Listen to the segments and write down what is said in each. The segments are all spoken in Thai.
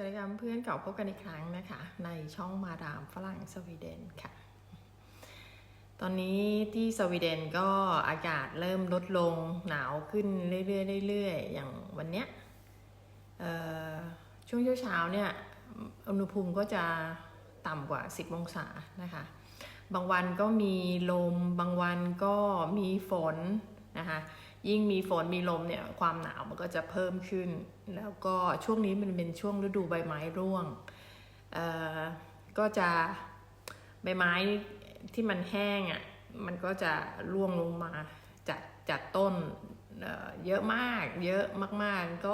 วัสดีครับเพื่อนเก่าพบกันอีกครั้งนะคะ ในช่องมาดามฝรั่งสวีเดนค่ะ ตอนนี้ที่สวีเดนก็อากาศเริ่มลดลงหนาวขึ้นเรื่อยๆเรื่อยๆอย่างวันเนี้ยช่วงเช้าๆเนี่ยอุณหภูมิก็จะต่ำกว่า 10 องศานะคะ บางวันก็มีลมบางวันก็มีฝนนะคะ ยิ่งมีฝนมีลมเนี่ยความหนาวมันก็จะเพิ่มขึ้น แล้วก็ช่วงนี้มันเป็นช่วงฤดูใบไม้ร่วงก็จะใบไม้ที่มันแห้งอะ่ะมันก็จะร่วงลงมาจากจากต้นเเยอะมากเยอะมากๆก็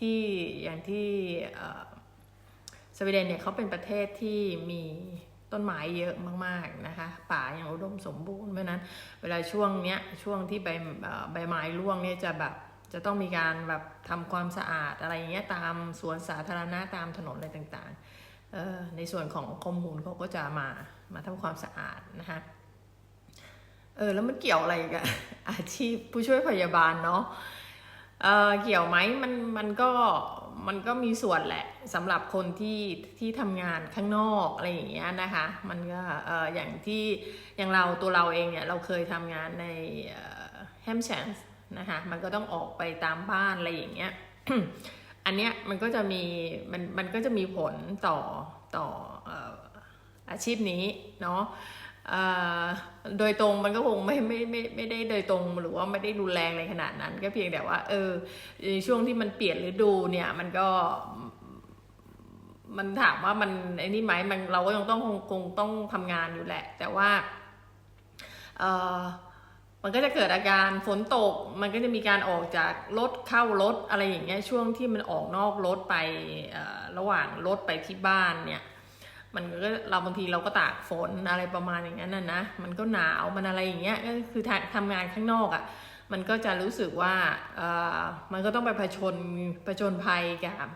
ที่อย่างที่สวีเดนเนี่ยเขาเป็นประเทศที่มี ต้นไม้เยอะมากๆนะคะ ป่าอย่างอุดมสมบูรณ์เพราะนั้น เวลาช่วงเนี้ยช่วงที่ใบใบไม้ร่วงเนี่ยจะแบบจะต้องมีการแบบทำความสะอาดอะไรอย่างเงี้ยตามสวนสาธารณะตามถนนอะไรต่างๆเออในส่วนของคอมมูนเขาก็จะมามาทำความสะอาดนะคะเออแล้วมันเกี่ยวอะไรกับอาชีพผู้ช่วยพยาบาลเนาะเออเกี่ยวไหมมันมันก็ มันก็มีส่วนแหละสำหรับคนที่ที่ทำงานข้างนอกอะไรอย่างเงี้ยนะคะ มันก็เอออย่างที่อย่างเราตัวเราเองเนี่ยเราเคยทำงานในแฮมแชนส์นะคะมันก็ต้องออกไปตามบ้านอะไรอย่างเงี้ยอันเนี้ยมันก็จะมีมันมันก็จะมีผลต่อต่ออออาชีพนี้เนาะ โดยตรงมันก็คงไม่ไม่ไม่ไม่ได้โดยตรงหรือว่าไม่ได้รุนแรงในขนาดนั้น ก็เพียงแต่ว่า เออช่วงที่มันเปลี่ยนฤดูเนี่ยมันก็ มันถามว่ามันไอ้นี่ไหมมันเราก็ยังต้องคงคงต้องทำงานอยู่แหละ แต่ว่าเออมันก็จะเกิดอาการฝนตก มันก็จะมีการออกจากรถเข้ารถอะไรอย่างเงี้ยช่วงที่มันออกนอกรถไประหว่างรถไปที่บ้านเนี่ย มันก็เราบางทีเราก็ตากฝนอะไรประมาณอย่างนั้นนะนะ มันก็หนาวมันอะไรอย่างเงี้ยก็คือทำทำงานข้างนอกอะ่ะมันก็จะรู้สึกว่าเออมันก็ต้องไปผชนผจญภัยกับ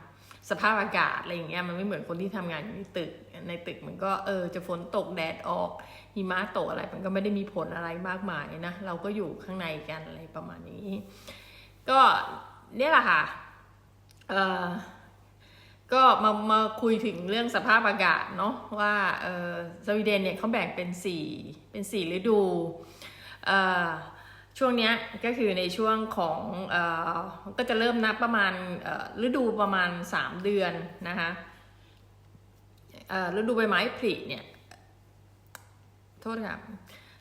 สภาพอากาศอะไรอย่างเงี้ยมันไม่เหมือนคนที่ทำงานอยู่ในตึกในตึกมันก็เออจะฝนตกแดดออกหิมะตกอะไร มันก็ไม่ได้มีผลอะไรมากมายนะเราก็อยู่ข้างในกันอะไรประมาณนี้ ก็เนี่ยแหละค่ะเออ ก็มามาคุยถึงเรื่องสภาพอากาศเนาะว่าเออสวีเดนเนี่ยเขาแบ่งเป็นสี่เป็นสี่ฤดูเออช่วงเนี้ยก็คือในช่วงของเอ่อก็จะเริ่มนับประมาณฤดูประมาณ 3 เดือนนะคะเอ่อฤดูใบไม้ผลิเนี่ยโทษครับ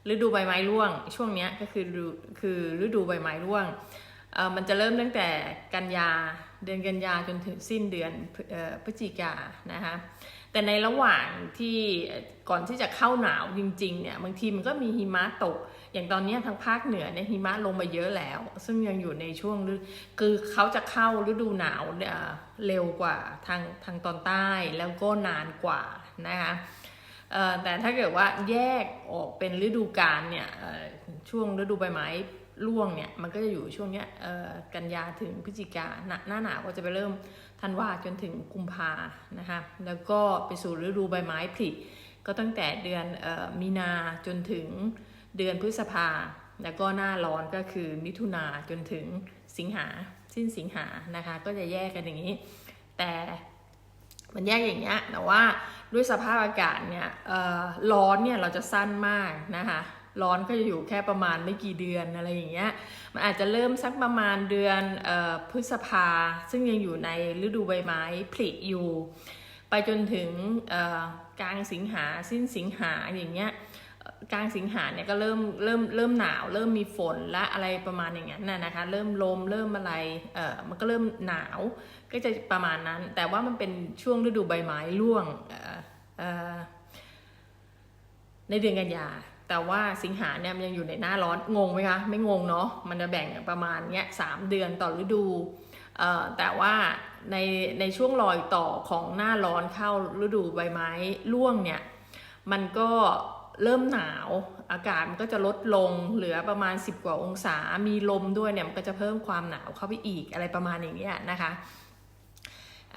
ฤดูใบไม้ร่วง ช่วงเนี้ยก็คือคือฤดูใบไม้ร่วงเอ่อมันจะเริ่มตั้งแต่กันยา เดือนกันยาจนถึงสิ้นเดือนพฤศจิกานะคะแต่ในระหว่างที่ก่อนที่จะเข้าหนาวจริงๆเนี่ยบางทีมันก็มีหิมะตก อย่างตอนนี้ทางภาคเหนือเนี่ยหิมะลงมาเยอะแล้ว ซึ่งยังอยู่ในช่วงคือเขาจะเข้าฤดูหนาวเเร็วกว่าทางทางตอนใต้แล้วก็นานกว่านะคะแต่ถ้าเกิดว่าแยกออกเป็นฤดูกาลเนี่ยช่วงฤดูใบไม้ ร่วงเนี่ยมันก็จะอยู่ช่วงเนี้ยกันยาถึงพฤศจิกาหน้าหนาวก็จะไปเริ่มธันวาจนถึงกุมภานะคะแล้วก็ไปสู่ฤดูใบไม้ผลิก็ตั้งแต่เดือนออมีนาจนถึงเดือนพฤษภา แล้วก็หน้าร้อนก็คือมิถุนาจนถึงสิงหาสิ้นสิงหานะคะก็จะแยกกันอย่างนี้ แต่มันแยกอย่างเงี้ยแต่ว่าด้วยสภาพอากาศเนี่ยร้อนเนี่ยเราจะสั้นมากนะคะ ร้อนก็จะอยู่แค่ประมาณไม่กี่เดือนอะไรอย่างเงี้ย มันอาจจะเริ่มสักประมาณเดือนออพฤษภา ซึ่งยังอยู่ในฤดูใบไม้ผลิอยู่ ไปจนถึงกลางสิงหาสิ้นสิงหาอย่างเงี้ยกลางสิงหาเนี่ยก็เริ่มเริ่มเริ่มหนาว เริ่มมีฝนและอะไรประมาณอย่างนั้นน่ะนะคะ เริ่มลมเริ่มอะไรเออมันก็เริ่มหนาวก็จะประมาณนั้น แต่ว่ามันเป็นช่วงฤดูใบไม้ร่วงเออเออในเดือนกันยา แต่ว่าสิงหาเนี่ยมันยังอยู่ในหน้าร้อนงงไหมคะไม่งงเนาะมันจะแบ่งประมาณเนี้ยสามเดือนต่อฤดูแต่ว่าในในช่วงรอยต่อของหน้าร้อนเข้าฤดูใบไม้ร่วงเนี่ยมันก็เริ่มหนาวอากาศมันก็จะลดลงเหลือประมาณ 10 กว่าองศา มีลมด้วยเนี่ยมันก็จะเพิ่มความหนาวเข้าไปอีกอะไรประมาณอย่างเงี้ยนะคะ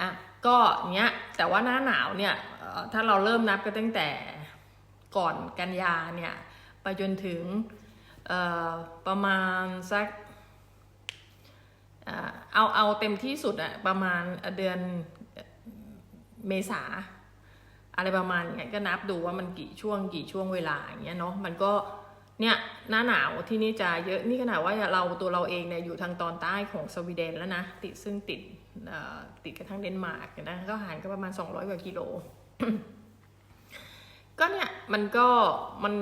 อะก็เนี้ยแต่ว่าหน้าหนาวเนี่ยถ้าเราเริ่มนับก็ตั้งแต่ ก่อนกันยาเนี่ยไปจนถึงประมาณสักเอาเอาเต็มที่สุดอะประมาณเดือนเมษาอะไรประมาณเนี้ยก็นับดูว่ามันกี่ช่วงกี่ช่วงเวลาอย่างเงี้ยเนาะมันก็เนี่ยหน้าหนาวที่นี่จะเยอะนี่ขนาดว่าเราตัวเราเองเนี่ยอยู่ทางตอนใต้ของสวีเดนแล้วนะติดซึ่งติดติดกับทางเดนมาร์กนะก็ห่างกันประมาณ 200 กว่ากิโล ก็เนี่ยมันก็มัน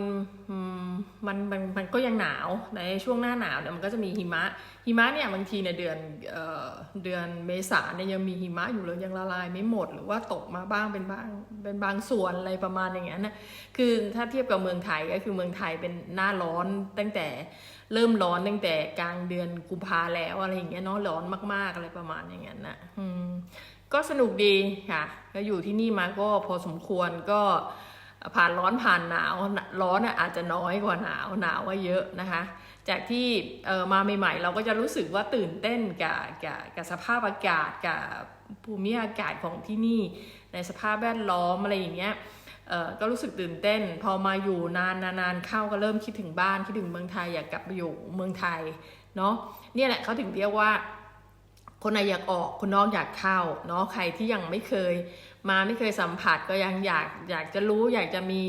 มันมันมันก็ยังหนาวในช่วงหน้าหนาวเนี่ยมันก็จะมีหิมะหิมะเนี่ยบางทีในเดือนเอ่อเดือนเมษาเนี่ยยังมีหิมะอยู่เลยยังละลายไม่หมด หรือว่าตกมาบ้างเป็นบางเป็นบางส่วนอะไรประมาณอย่างนั้นนะคือถ้าเทียบกับเมืองไทยก็คือเมืองไทยเป็นหน้าร้อนตั้งแต่เริ่มร้อนตั้งแต่กลางเดือนกุมภาแล้วอะไรอย่างเงี้ยเนาะร้อนมากๆอะไรประมาณอย่างนั้นนะอืมก็สนุกดีค่ะก็อยู่ที่นี่มาก็พอสมควรก็ ผ่านร้อนผ่านหนาวร้อนอาจจะน้อยกว่าหนาวหนาวว่าเยอะนะคะ จากที่มาใหม่ๆ เราก็จะรู้สึกว่าตื่นเต้นกับกับกับสภาพอากาศกับภูมิอากาศของที่นี่ ในสภาพแวดล้อมอะไรอย่างเงี้ยก็รู้สึกตื่นเต้น พอมาอยู่นานนานๆเข้าก็เริ่มคิดถึงบ้านคิดถึงเมืองไทยอยากกลับไปอยู่เมืองไทยเนาะเนี่ยแหละเขาถึงเรียกว่าคนในอยากออกคนนอกอยากเข้าเนาะใครที่ยังไม่เคย มาไม่เคยสัมผัสก็ยังอยากอยากจะรู้อยากจะมี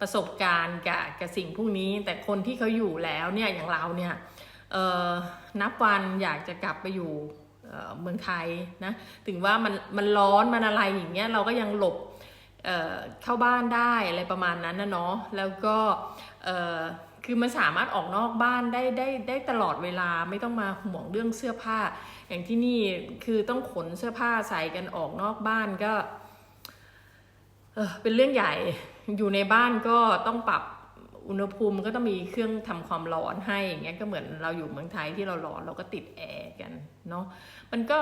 ประสบการณ์กับกับสิ่งพวกนี้ แต่คนที่เขาอยู่แล้วเนี่ยอย่างเราเนี่ยนับวันอยากจะกลับไปอยู่เมืองไทยนะถึงว่ามันมันร้อนมันอะไรอย่างเงี้ยเราก็ยังหลบเเข้าบ้านได้อะไรประมาณนั้นนะเนาะแล้วก็คือมันสามารถออกนอกบ้านได้ได้ได้ตลอดเวลาไม่ต้องมาห่วงเรื่องเสื้อผ้า อย่างที่นี่คือต้องขนเสื้อผ้าใส่กันออกนอกบ้านก็ เออเป็นเรื่องใหญ่อยู่ในบ้านก็ต้องปรับอุณหภูมิก็ต้องมีเครื่องทำความร้อนให้อย่างเงี้ยก็เหมือนเราอยู่เมืองไทยที่เราร้อนเราก็ติดแอร์กันเนาะมันก็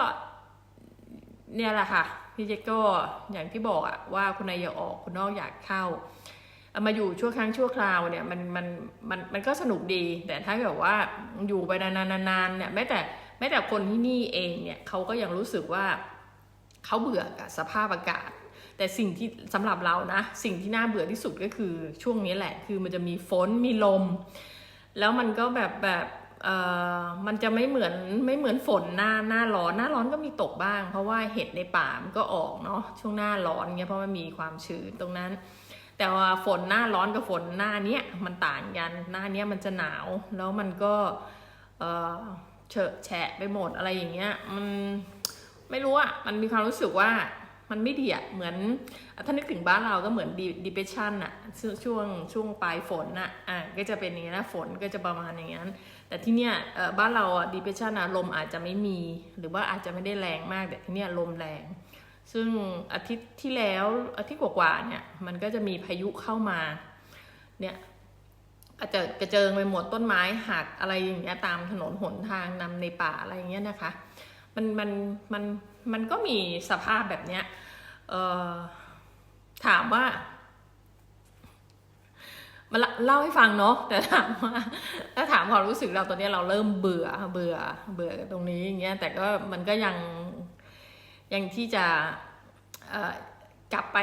เนี่ยแหละค่ะพี่เจก็อย่างที่บอกอะว่าคุณนายอยากออกคุณนอกอยากเข้าเอามาอยู่ชั่วครั้งชั่วคราวเนี่ยมันมันมันมันก็สนุกดี แต่ถ้าเกิดว่าอยู่ไปนานๆเนี่ยแม้แต่แม้แต่คนที่นี่เองเนี่ยเขาก็ยังรู้สึกว่าเขาเบื่อกับสภาพอากาศ แต่สิ่งที่สำหรับเรานะ สิ่งที่น่าเบื่อที่สุดก็คือช่วงนี้แหละ คือมันจะมีฝนมีลม แล้วมันก็แบบแบบเออมันจะไม่เหมือนไม่เหมือนฝนหน้าหน้าร้อนหน้าร้อนก็มีตกบ้าง เพราะว่าเห็ดในป่ามันก็ออกเนาะช่วงหน้าร้อนเงี้ยเพราะมันมีความชื้นตรงนั้น แต่ว่าฝนหน้าร้อนกับฝนหน้าเนี้ยมันต่างกันหน้าเนี้ยมันจะหนาวแล้วมันก็เออเฉอะแฉะไปหมดอะไรอย่างเงี้ยมันไม่รู้อะมันมีความรู้สึกว่า มันไม่ดีอะเหมือนถ้านึกถึงบ้านเราก็เหมือน depression อะช่วงช่วงช่วงปลายฝนอะอะก็จะเป็นอย่างนี้นะฝนก็จะประมาณอย่างนั้น แต่ที่เนี้ยบ้านเราอะ depression อะลมอาจจะไม่มี หรือว่าอาจจะไม่ได้แรงมาก แต่ที่เนี้ยลมแรง ซึ่งอาทิตย์ที่แล้วอาทิตย์กว่าๆเนี่ยมันก็จะมีพายุเข้ามาเนี่ยอาจจะกระเจิงไปหมดต้นไม้หักอะไรอย่างเงี้ยตามถนนหนทางนำในป่าอะไรอย่างเงี้ยนะคะ มันมันมัน มันก็มีสภาพแบบเนี้ยเออถามว่ามาเล่าให้ฟังเนาะแต่ถามว่าถ้าถามความรู้สึกเราตอนนี้เราเริ่มเบื่อเบื่อเบื่อตรงนี้อย่างเงี้ยแต่ก็มันก็ยังยังที่จะเออกลับไป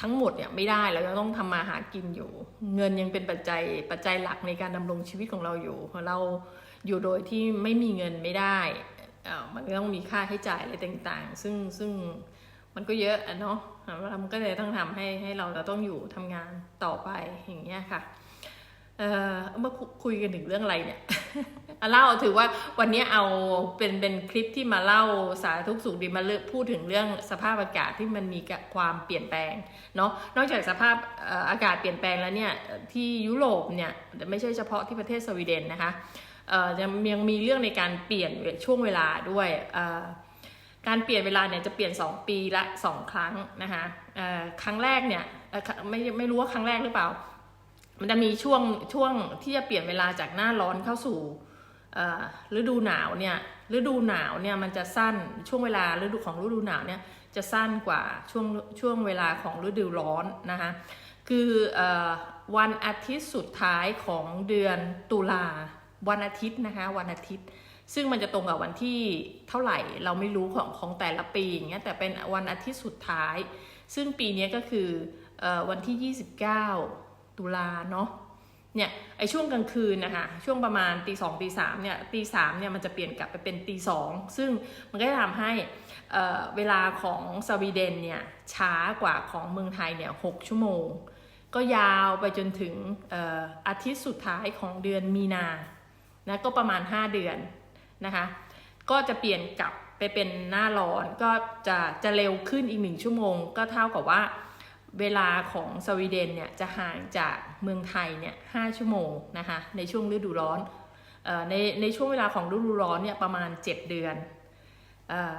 ทั้งหมดเนี่ยไม่ได้เรายังต้องทำมาหากินอยู่ เงินยังเป็นปัจจัยปัจจัยหลักในการดำรงชีวิตของเราอยู่เราอยู่โดยที่ไม่มีเงินไม่ได้ เอ่อมันก็ต้องมีค่าใช้จ่ายอะไรต่างๆ ซึ่งซึ่งมันก็เยอะอะเนาะมันก็เลยต้องทำให้ให้เราเราต้องอยู่ทำงานต่อไปอย่างเงี้ยค่ะ เอ่อเอามาคุยกันถึงเรื่องอะไรเนี่ยเล่าถือว่าวันนี้เอาเป็นเป็นคลิปที่มาเล่าสารทุกสุขดีมาเลือกพูดถึงเรื่องสภาพอากาศที่มันมีความเปลี่ยนแปลงเนาะนอกจากสภาพอากาศเปลี่ยนแปลงแล้วเนี่ยที่ยุโรปเนี่ยไม่ใช่เฉพาะที่ประเทศสวีเดนนะคะ จะยังมีเรื่องในการเปลี่ยนช่วงเวลาด้วยการเปลี่ยนเวลาเนี่ยจะเปลี่ยน 2 ปีละ 2 ครั้งนะคะครั้งแรกเนี่ยไม่ไม่รู้ว่าครั้งแรกหรือเปล่า มันจะมีช่วงช่วงที่จะเปลี่ยนเวลาจากหน้าร้อนเข้าสู่ฤดูหนาวเนี่ยฤดูหนาวเนี่ยมันจะสั้นช่วงเวลาฤดูของฤดูหนาวเนี่ยจะสั้นกว่าช่วงช่วงเวลาของฤดูร้อนนะคะคือออวันอาทิตย์สุดท้ายของเดือนตุลา วันอาทิตย์นะคะวันอาทิตย์ ซึ่งมันจะตรงกับวันที่เท่าไหร่เราไม่รู้ของของแต่ละปีอย่างเงี้ยแต่เป็นวันอาทิตย์สุดท้าย ซึ่งปีนี้ก็คืออวันที่ 29 ตุลาเนาะเนี่ยไอช่วงกลางคืนนะคะช่วงประมาณตีสองตีสามเนี่ยตีสามเนี่ยมันจะเปลี่ยนกลับไปเป็นตีสองซึ่งมันก็จะทำให้เอ่อเวลาของสวีเดนเนี่ยช้ากว่าของเมืองไทยเนี่ยหกชั่วโมง ก็ยาวไปจนถึงอออาทิตย์สุดท้ายของเดือนมีนา นะก็ประมาณ 5 เดือนนะคะ ก็จะเปลี่ยนกลับไปเป็นหน้าร้อนก็จะจะเร็วขึ้นอีกหนึ่งชั่วโมง ก็เท่ากับว่าเวลาของสวีเดนเนี่ยจะห่างจากเมืองไทยเนี่ยห้าชั่วโมงนะคะในช่วงฤดูร้อนเออในในช่วงเวลาของฤดูร้อนเนี่ยประมาณ 7 เดือนออ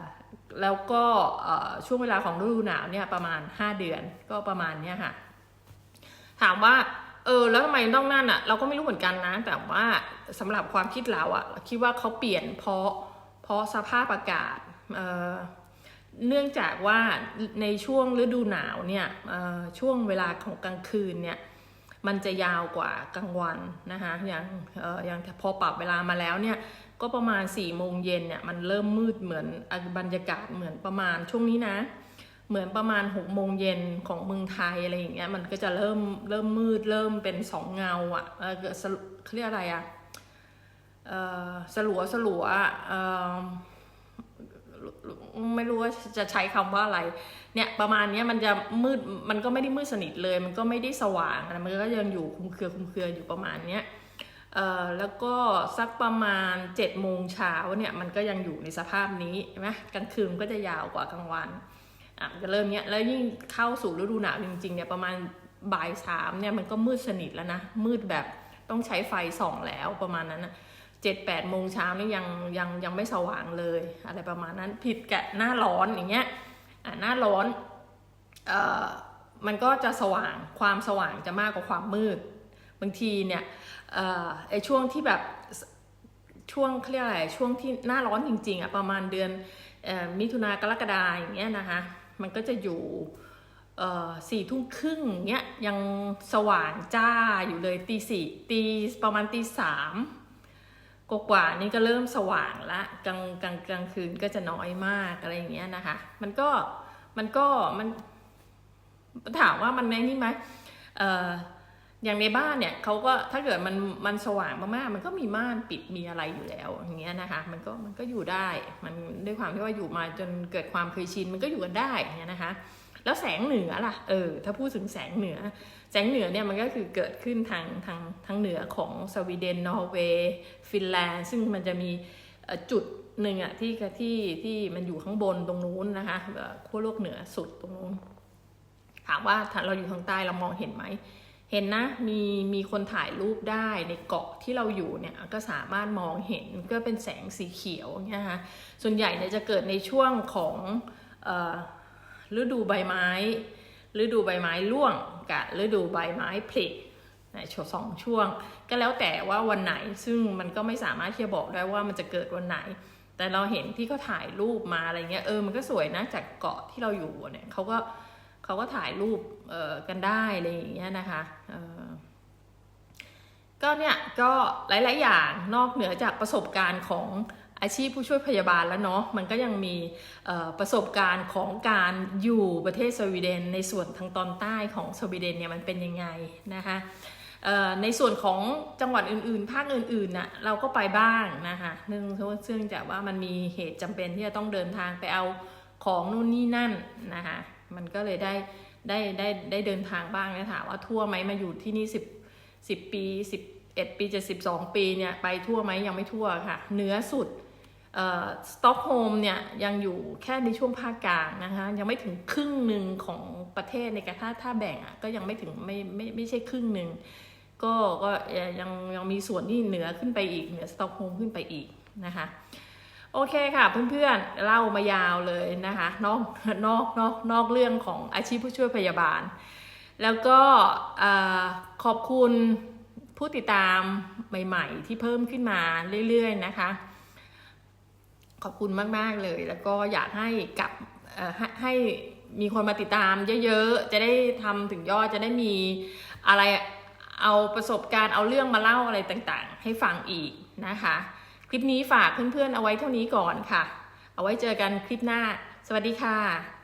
แล้วก็ช่วงเวลาของฤดูหนาวเนี่ยประมาณ 5 เดือนก็ประมาณเนี้ยค่ะถามว่า เออแล้วทำไมต้องนั่นอะ่ะ เราก็ไม่รู้เหมือนกันนะ แต่ว่าสำหรับความคิดเราอะ่ะคิดว่าเขาเปลี่ยนเพราะเพราะสภาพอากาศเอ่อเนื่องจากว่าในช่วงฤดูหนาวเนี่ยเอ่อช่วงเวลาของกลางคืนเนี่ยมันจะยาวกว่ากลางวันนะคะอย่างเอ่ออย่างพอปรับเวลามาแล้วเนี่ยก็ประมาณ4ี่โมงเย็นเนี่ยมันเริ่มมืดเหมือนบรรยากาศเหมือนประมาณช่วงนี้นะ เหมือนประมาณหกโมงเย็นของเมืองไทยอะไรอย่างเงี้ยมันก็จะเริ่มเริ่มมืดเริ่มเป็นสองเงาอะ่ะเออเขาเรียกอะไรอะ่ะเออสลัวสลัวอะเออไม่รู้ว่าจะใช้คำว่าอะไร เนี่ยประมาณเนี้ยมันจะมืดมันก็ไม่ได้มืดสนิทเลย มันก็ไม่ได้สว่างนะมันก็ยังอยู่คุมเครือคุมเครืออยู่ประมาณเนี้ยเออแล้วก็สักประมาณ7จ็ดโมงเช้าเนี่ยมันก็ยังอยู่ในสภาพนี้ใช่ไหมกลางคืนก็จะยาวกว่ากลางวัน อะจะเริ่มเนี้ยแล้วยิ่งเข้าสู่ฤดูหนาวจริงๆเนี่ยประมาณบ่ายสามเนี่ยมันก็มืดสนิทแล้วนะ มืดแบบต้องใช้ไฟส่องแล้วประมาณนั้นนะเจ็ดแปดโมงเช้านี่ยังยังยังไม่สว่างเลย อะไรประมาณนั้นผิดกับหน้าร้อนอย่างเงี้ยอะหน้าร้อนเอ่อมันก็จะสว่างความสว่างจะมากกว่าความมืด บางทีเนี่ยเอ่อไอช่วงที่แบบช่วงเขาเรียกอะไรช่วงที่หน้าร้อนจริงๆอะประมาณเดือนมิถุนากรกฎาอย่างเงี้ยนะคะ มันก็จะอยู่สี่ทุ่มครึ่งเนี้ยยังสว่างจ้าอยู่เลยตีสี่ตีประมาณตีสามกว่านี่ก็เริ่มสว่างละกลางกลางกลางคืนก็จะน้อยมากอะไรอย่างเงี้ยนะคะ มันก็มันก็มันถามว่ามันแม่นี่ไหมเอ่อ อย่างในบ้านเนี่ยเขาก็ถ้าเกิดมันมันสว่างมากๆ มันก็มีม่านปิดมีอะไรอยู่แล้วอย่างเงี้ยนะคะ มันก็มันก็อยู่ได้ มันด้วยความที่ว่าอยู่มาจนเกิดความเคยชินมันก็อยู่กันได้เงี้ยนะคะ แล้วแสงเหนือล่ะเออถ้าพูดถึงแสงเหนือ แสงเหนือเนี่ยมันก็คือเกิดขึ้นทางทางทางเหนือของสวีเดนนอร์เวย์ฟินแลนด์ซึ่งมันจะมีจุดหนึ่งอะที่ที่ที่มันอยู่ข้างบนตรงนู้นนะคะขั้วโลกเหนือสุดตรงนู้นถามว่าเราอยู่ทางใต้เรามองเห็นไหม เห็นนะมีมีคนถ่ายรูปได้ในเกาะที่เราอยู่เนี่ยก็สามารถมองเห็นก็เป็นแสงสีเขียวเนี่ยนะส่วนใหญ่เนี่ยจะเกิดในช่วงของฤดูใบไม้ฤดูใบไม้ร่วงกับฤดูใบไม้ผลิในสองช่วง ก็แล้วแต่ว่าวันไหนซึ่งมันก็ไม่สามารถที่จะบอกได้ว่ามันจะเกิดวันไหน แต่เราเห็นที่เขาถ่ายรูปมาอะไรเงี้ยเออมันก็สวยนะจากเกาะที่เราอยู่เนี่ยเขาก็ เขาก็ถ่ายรูปเออกันได้อะไรอย่างเงี้ยนะคะก็เนี่ยก็หลาย ๆ อย่างนอกเหนือจากประสบการณ์ของอาชีพผู้ช่วยพยาบาลแล้วเนาะมันก็ยังมีประสบการณ์ของการอยู่ประเทศสวีเดน ในส่วนทางตอนใต้ของสวีเดนเนี่ยมันเป็นยังไงนะคะในส่วนของจังหวัดอื่น ๆ ภาคอื่นๆน่ะเราก็ไปบ้างนะคะเนื่องซึ่งจากว่ามันมีเหตุจำเป็นที่จะต้องเดินทางไปเอาของนู่นนี่นั่นนะคะ มันก็เลยได้ได้ได้ได้เดินทางบ้างนะถามว่าทั่วไหมมาอยู่ที่นี่สิบสิบปีสิบเอ็ดปีจะสิบสองปีเนี่ยไปทั่วไหมยังไม่ทั่วค่ะเหนือสุดสต็อกโฮล์มเนี่ยยังอยู่แค่ในช่วงภาคกลางนะคะยังไม่ถึงครึ่งหนึ่งของประเทศในกระถ้าถ้าแบ่งอะก็ยังไม่ถึงไม่ไม่ไม่ใช่ครึ่งหนึ่งก็ก็ยังยังมีส่วนที่เหนือขึ้นไปอีกเหนือสต็อกโฮล์มขึ้นไปอีกนะคะ โอเคค่ะเพื่อนๆเล่ามายาวเลยนะคะนอกนอกนอกนอกเรื่องของอาชีพผู้ช่วยพยาบาล แล้วก็ขอบคุณผู้ติดตามใหม่ๆ ที่เพิ่มขึ้นมาเรื่อยๆนะคะ ขอบคุณมากๆเลย แล้วก็อยากให้กับให้มีคนมาติดตามเยอะๆ จะได้ทำถึงยอดจะได้มีอะไรเอาประสบการณ์เอาเรื่องมาเล่าอะไรต่างๆ ให้ฟังอีกนะคะ คลิปนี้ฝากเพื่อนๆเอาไว้เท่านี้ก่อนค่ะ เอาไว้เจอกันคลิปหน้า สวัสดีค่ะ